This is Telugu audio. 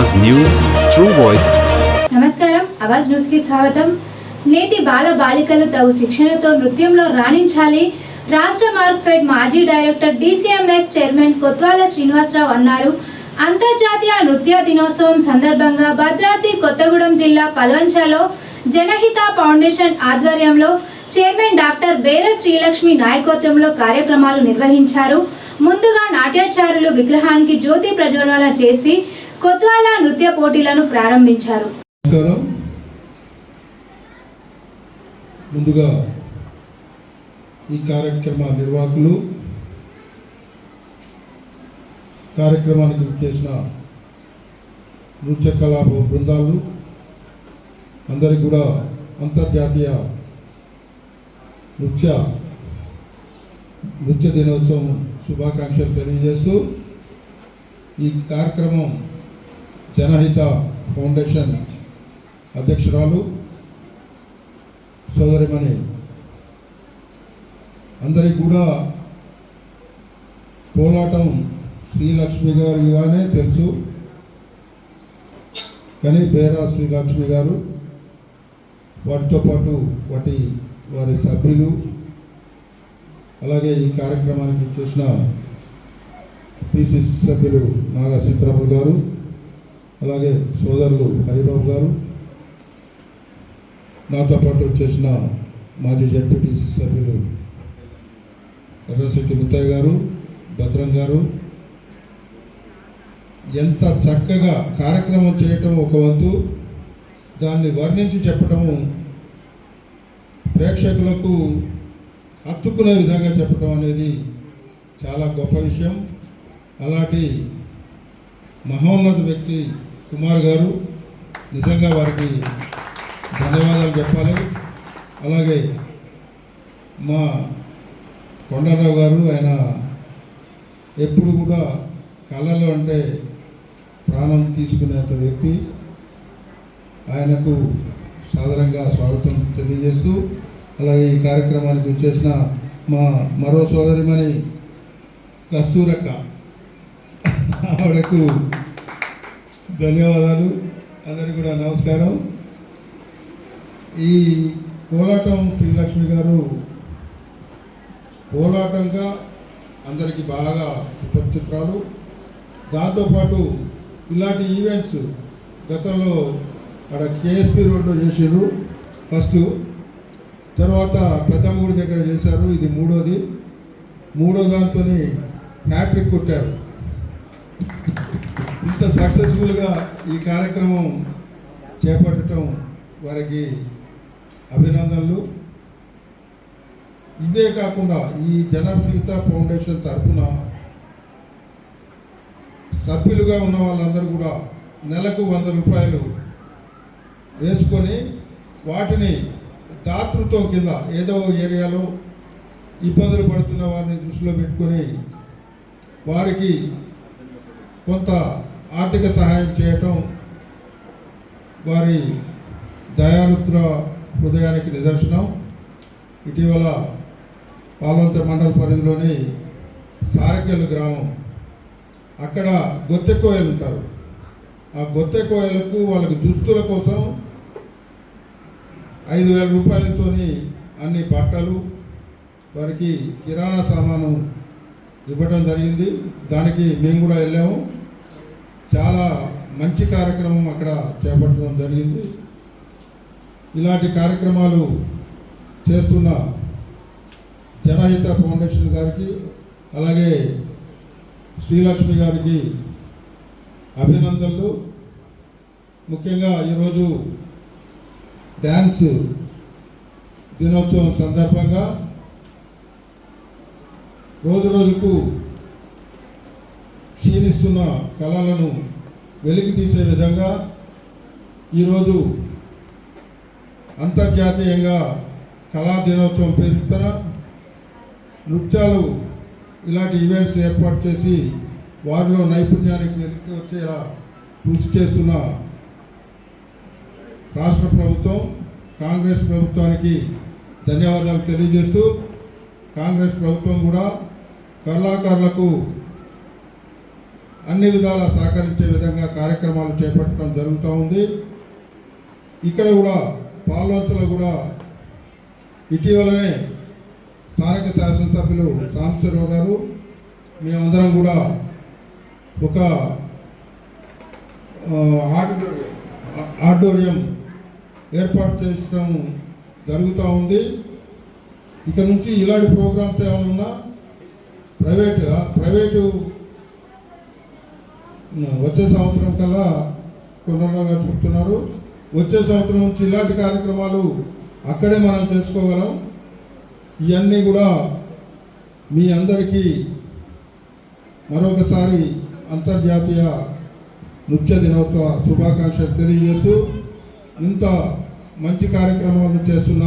అవాజ్ న్యూస్ ట్రూ వాయిస్. నమస్కారం అవాజ్ న్యూస్కి స్వాగతం. నేటి బాల బాలికలు తగు శిక్షణతో నృత్యంలో రాణించాలి. రాష్ట్ర మార్క్ఫెడ్ మాజీ director DCMS chairman Kotwala Srinivasarao అన్నారు. అంతర్జాతీయ నృత్య దినోత్సవం సందర్భంగా భద్రాద్రి కొత్తగూడెం జిల్లా పల్వంచలో జనహిత ఫౌండేషన్ ఆధ్వర్యంలో చైర్మన్ డాక్టర్ బేర శ్రీలక్ష్మి నాయకత్వంలో కార్యక్రమాలు నిర్వహించారు. ముందుగా నాట్యాచారులు విగ్రహానికి జ్యోతి ప్రజ్వలన చేసి కొత్వాల నృత్య పోటీలను ప్రారంభించారు. ముందుగా ఈ కార్యక్రమ నిర్వాహకులు కార్యక్రమానికి చేసిన నృత్య కళా బృందాలు అందరికి కూడా అంతర్జాతీయ నృత్య నృత్య దినోత్సవం శుభాకాంక్షలు తెలియజేస్తూ ఈ కార్యక్రమం జనహిత ఫౌండేషన్ అధ్యక్షురాలు సోదరిమణి. అందరికి కూడా కోలాటం శ్రీలక్ష్మి గారిగానే తెలుసు. కానీ బేరా శ్రీలక్ష్మి గారు వాటితో పాటు వాటి వారి సభ్యులు అలాగే ఈ కార్యక్రమానికి చూసిన పిసిసి సభ్యులు నాగా సీతారాములు గారు. అలాగే సోదరులు హరిబాబు గారు నాతో పాటు వచ్చేసిన మాజీ జడ్పీటీ సభ్యులు ఎర్రశెట్టి ముత్తయ్య గారు భద్రం గారు. ఎంత చక్కగా కార్యక్రమం చేయటం ఒక వంతు దాన్ని వర్ణించి చెప్పటము ప్రేక్షకులకు హత్తుకునే విధంగా చెప్పటం అనేది చాలా గొప్ప విషయం. అలాంటి మహోన్నత వ్యక్తి కుమార్ గారు నిజంగా వారికి ధన్యవాదాలు చెప్పాలి. అలాగే మా కొండరావు గారు ఆయన ఎప్పుడు కూడా కళలు అంటే ప్రాణం తీసుకునేంత వ్యక్తి. ఆయనకు సాధారణంగా స్వాగతం తెలియజేస్తూ అలాగే ఈ కార్యక్రమానికి వచ్చేసిన మా మరో సోదరిమణి కస్తూరక్క. ఆవిడకు ధన్యవాదాలు. అందరికీ కూడా నమస్కారం. ఈ కోలాటం శ్రీలక్ష్మి గారు కోలాటంగా అందరికీ బాగా సుపరిచిత్రాలు. దాంతోపాటు ఇలాంటి ఈవెంట్స్ గతంలో అక్కడ కేఎస్పి రోడ్లో చేసారు ఫస్ట్ తర్వాత పెద్దమ్మగుడి దగ్గర చేశారు. ఇది మూడోది. మూడో దాంతో హ్యాట్రిక్ కొట్టారు. ఇంత సక్సెస్ఫుల్గా ఈ కార్యక్రమం చేపట్టడం వారికి అభినందనలు. ఇదే కాకుండా ఈ జనసీత ఫౌండేషన్ తరఫున సభ్యులుగా ఉన్న వాళ్ళందరూ కూడా నెలకు వంద రూపాయలు వేసుకొని వాటిని దాతృత్వం కింద ఏదో ఏరియాలో ఇబ్బందులు పడుతున్న వారిని దృష్టిలో పెట్టుకొని వారికి కొంత ఆర్థిక సహాయం చేయటం వారి దయారుద్ర హృదయానికి నిదర్శనం. ఇటీవల పాల్వంచ మండల పరిధిలోని సారకెల్ గ్రామం. అక్కడ గొత్తె కోయలు ఉంటారు. ఆ గొత్తె కోయలకు వాళ్ళకి దుస్తుల కోసం ఐదు వేల రూపాయలతోని అన్ని బట్టలు వారికి కిరాణా సామాను ఇవ్వడం జరిగింది. దానికి మేము కూడా వెళ్ళాము. చాలా మంచి కార్యక్రమం అక్కడ చేపట్టడం జరిగింది. ఇలాంటి కార్యక్రమాలు చేస్తున్న జనహిత ఫౌండేషన్ గారికి అలాగే శ్రీలక్ష్మి గారికి అభినందనలు. ముఖ్యంగా ఈరోజు డ్యాన్స్ దినోత్సవం సందర్భంగా రోజు రోజుకు క్షీణిస్తున్న కళలను వెలికి తీసే విధంగా ఈరోజు అంతర్జాతీయంగా కళా దినోత్సవం పేరుతన నృత్యాలు ఇలాంటి ఈవెంట్స్ ఏర్పాటు చేసి వారిలో నైపుణ్యానికి వెలికి వచ్చేలా కృషి చేస్తున్న రాష్ట్ర ప్రభుత్వం కాంగ్రెస్ ప్రభుత్వానికి ధన్యవాదాలు తెలియజేస్తూ కాంగ్రెస్ ప్రభుత్వం కూడా కళాకారులకు అన్ని విధాలా సహకరించే విధంగా కార్యక్రమాలు చేపట్టడం జరుగుతూ ఉంది. ఇక్కడ కూడా పాల్వంచలో కూడా ఇటీవలనే స్థానిక శాసనసభ్యులు సాంబశివరావు గారు మేమందరం కూడా ఒక ఆడిటోరియం ఏర్పాటు చేసడం జరుగుతూ ఉంది. ఇక నుంచి ఇలాంటి ప్రోగ్రామ్స్ ఏమైనా ఉన్నా ప్రైవేట్ ప్రైవేటు వచ్చే సంవత్సరం కల్లా కొనరాగా చెప్తున్నారు. వచ్చే సంవత్సరం నుంచి ఇలాంటి కార్యక్రమాలు అక్కడే మనం చేసుకోగలం. ఇవన్నీ కూడా మీ అందరికీ మరొకసారి అంతర్జాతీయ నృత్య దినోత్సవ శుభాకాంక్షలు తెలియజేస్తూ ఇంత మంచి కార్యక్రమాలు చేస్తున్న